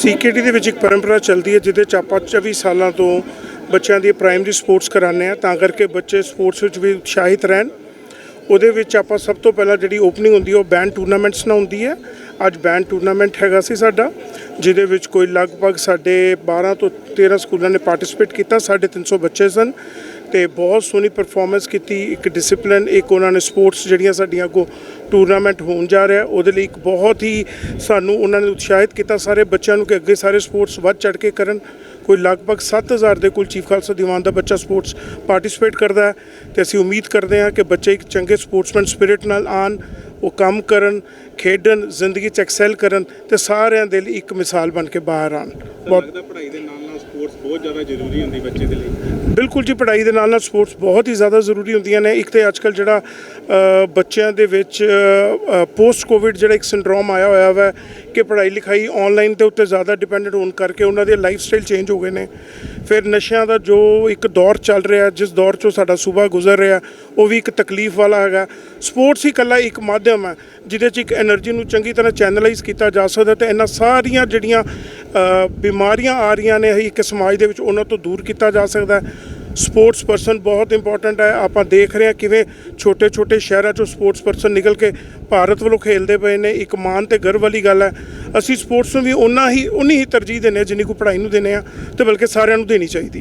ਸੀਕੇਟੀ ਦੇ ਵਿੱਚ ਇੱਕ ਪਰੰਪਰਾ ਚੱਲਦੀ ਹੈ, ਜਿਹਦੇ ਚ ਆਪਾਂ 24 ਸਾਲਾਂ ਤੋਂ ਬੱਚਿਆਂ ਦੀ ਪ੍ਰਾਇਮਰੀ ਸਪੋਰਟਸ ਕਰਾਉਂਦੇ ਆ ਤਾਂ ਕਰਕੇ ਬੱਚੇ ਸਪੋਰਟਸ ਵਿੱਚ ਵੀ ਉਤਸ਼ਾਹਿਤ ਰਹਿਣ। ਉਹਦੇ ਵਿੱਚ ਆਪਾਂ ਸਭ ਤੋਂ ਪਹਿਲਾਂ ਜਿਹੜੀ ਓਪਨਿੰਗ ਹੁੰਦੀ ਹੈ, ਉਹ ਬੈਂਡ ਟੂਰਨਾਮੈਂਟਸ ਨਾਲ ਹੁੰਦੀ ਹੈ। ਅੱਜ ਬੈਂਡ ਟੂਰਨਾਮੈਂਟ ਹੈਗਾ ਸੀ ਸਾਡਾ, ਜਿਹਦੇ ਵਿੱਚ ਕੋਈ ਲਗਭਗ ਸਾਡੇ 12 ਤੋਂ 13 ਸਕੂਲਾਂ ਨੇ ਪਾਰਟਿਸਿਪੇਟ ਕੀਤਾ 350 ਬੱਚੇ ਸਨ। ਤੇ ਬਹੁਤ ਸੋਹਣੀ ਪਰਫਾਰਮੈਂਸ ਕੀਤੀ, ਇੱਕ ਡਿਸਪਲਿਨ ਇੱਕ ਉਹਨਾਂ ਨੇ ਸਪੋਰਟਸ ਜਿਹੜੀਆਂ ਸਾਡੀਆਂ ਕੋ ਟੂਰਨਾਮੈਂਟ ਹੋਣ ਜਾ ਰਿਹਾ, ਉਹਦੇ ਲਈ ਇੱਕ ਬਹੁਤ ਹੀ ਸਾਨੂੰ ਉਹਨਾਂ ਨੇ ਉਤਸ਼ਾਹਿਤ ਕੀਤਾ ਸਾਰੇ ਬੱਚਿਆਂ ਨੂੰ ਕਿ ਅੱਗੇ ਸਾਰੇ ਸਪੋਰਟਸ ਵੱਧ ਚੜ ਕੇ ਕਰਨ। ਕੋਈ ਲਗਭਗ 7000 ਦੇ ਕੋਲ ਚੀਫ ਖਾਲਸਾ ਦੀਵਾਨ ਦਾ ਬੱਚਾ ਸਪੋਰਟਸ ਪਾਰਟਿਸਿਪੇਟ ਕਰਦਾ ਹੈ ਤੇ ਅਸੀਂ ਉਮੀਦ ਕਰਦੇ ਹਾਂ ਕਿ ਬੱਚੇ ਇੱਕ ਚੰਗੇ ਸਪੋਰਟਸਮੈਨ ਸਪਿਰਿਟ ਨਾਲ ਆਣ ਉਹ ਕੰਮ ਕਰਨ, ਖੇਡਣ, ਜ਼ਿੰਦਗੀ 'ਚ ਐਕਸੈਲ ਕਰਨ ਤੇ ਸਾਰਿਆਂ ਦੇ ਲਈ ਇੱਕ ਮਿਸਾਲ ਬਣ ਕੇ ਬਾਹਰ ਆਣ ਬਹੁਤ ਪੜ੍ਹਾਈ ਦੇ ਨਾਲ ਸਪੋਰਟਸ ਬਹੁਤ ਜ਼ਿਆਦਾ ਜ਼ਰੂਰੀ ਹੁੰਦੀ ਬੱਚੇ ਦੇ ਲਈ। ਬਿਲਕੁਲ ਜੀ, ਪੜ੍ਹਾਈ ਦੇ ਨਾਲ ਨਾਲ ਸਪੋਰਟਸ ਬਹੁਤ ਹੀ ਜ਼ਿਆਦਾ ਜ਼ਰੂਰੀ ਹੁੰਦੀਆਂ ਨੇ। ਇੱਕ ਤੇ ਅੱਜਕੱਲ ਜਿਹੜਾ ਬੱਚਿਆਂ ਦੇ ਵਿੱਚ ਪੋਸਟ ਕੋਵਿਡ ਜਿਹੜਾ ਇੱਕ ਸਿੰਡਰੋਮ ਆਇਆ ਹੋਇਆ ਵਾ ਕਿ ਪੜ੍ਹਾਈ ਲਿਖਾਈ ਆਨਲਾਈਨ ਦੇ ਉੱਤੇ ਜ਼ਿਆਦਾ ਡਿਪੈਂਡੈਂਟ ਹੋਣ ਕਰਕੇ ਉਹਨਾਂ ਦੇ ਲਾਈਫ ਸਟਾਈਲ ਚੇਂਜ ਹੋ ਗਏ ਨੇ। ਫਿਰ ਨਸ਼ਿਆਂ ਦਾ ਜੋ ਇੱਕ ਦੌਰ ਚੱਲ ਰਿਹਾ, ਜਿਸ ਦੌਰ 'ਚੋਂ ਸਾਡਾ ਸੂਬਾ ਗੁਜ਼ਰ ਰਿਹਾ, ਉਹ ਵੀ ਇੱਕ ਤਕਲੀਫ ਵਾਲਾ ਹੈਗਾ। ਸਪੋਰਟਸ ਹੀ ਇਕੱਲਾ ਇੱਕ ਮਾਧਿਅਮ ਹੈ, ਜਿਹਦੇ 'ਚ ਇੱਕ એનર્ਜੀ ਨੂੰ ਚੰਗੀ ਤਰ੍ਹਾਂ ਚੈਨਲਾਈਜ਼ ਕੀਤਾ ਜਾ ਸਕਦਾ ਤੇ ਇਹਨਾਂ ਸਾਰੀਆਂ ਜਿਹੜੀਆਂ ਬਿਮਾਰੀਆਂ ਆ ਰਹੀਆਂ ਨੇ ਇੱਕ ਸਮਾਜ ਦੇ ਵਿੱਚ ਉਹਨਾਂ ਤੋਂ ਦੂਰ ਕੀਤਾ ਜਾ ਸਕਦਾ ਸਪੋਰਟਸ ਪਰਸਨ ਬਹੁਤ ਇੰਪੋਰਟੈਂਟ ਹੈ। ਆਪਾਂ ਦੇਖ ਰਹੇ ਹਾਂ ਕਿਵੇਂ ਛੋਟੇ ਛੋਟੇ ਸ਼ਹਿਰਾਂ ਚੋਂ ਸਪੋਰਟਸ ਪਰਸਨ ਨਿਕਲ ਕੇ ਭਾਰਤ ਵੱਲੋਂ ਖੇਲਦੇ ਪਏ ਨੇ। ਇੱਕ ਮਾਣ ਤੇ ਗਰਵ ਵਾਲੀ ਗੱਲ ਹੈ। ਅਸੀਂ ਸਪੋਰਟਸ ਨੂੰ ਵੀ ਉਨਾ ਹੀ ਉਨੀ ਹੀ ਤਰਜੀਹ ਦਿੰਦੇ ਹਾਂ ਜਿੰਨੀ ਕੋ ਪੜ੍ਹਾਈ ਨੂੰ ਦਿੰਦੇ ਆ ਤੇ ਬਲਕਿ ਸਾਰਿਆਂ ਨੂੰ ਦੇਣੀ ਚਾਹੀਦੀ